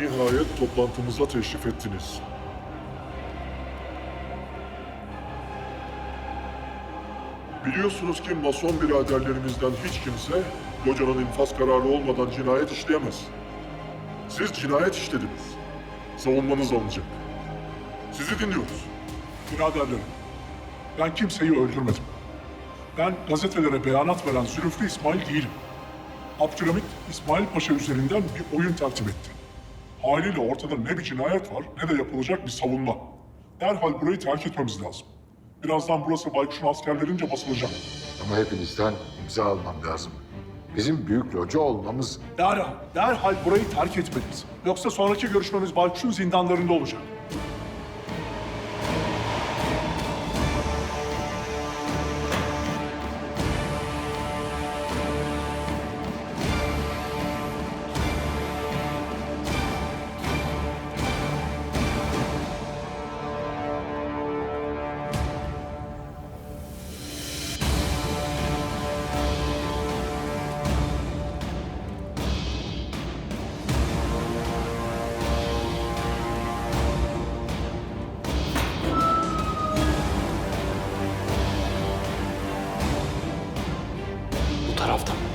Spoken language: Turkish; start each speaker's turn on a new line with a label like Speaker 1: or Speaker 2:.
Speaker 1: Nihayet toplantımıza teşrif ettiniz. Biliyorsunuz ki mason biraderlerimizden hiç kimse hocanın infaz kararı olmadan cinayet işleyemez. Siz cinayet işlediniz. Savunmanız alınacak. Sizi dinliyoruz.
Speaker 2: Biraderlerim, ben kimseyi öldürmedim. Ben gazetelere beyanat veren Zülüflü İsmail değilim. Abdülhamit İsmail Paşa üzerinden bir oyun tertip etti. Haliyle ortada ne bir cinayet var ne de yapılacak bir savunma. Derhal burayı terk etmemiz lazım. Birazdan burası Baykuş'un askerlerince basılacak.
Speaker 3: Ama hepinizden imza almam lazım. Bizim büyük loca olmamız
Speaker 2: Derhal, derhal burayı terk etmeliyiz. Yoksa sonraki görüşmemiz Baykuş'un zindanlarında olacak. of them.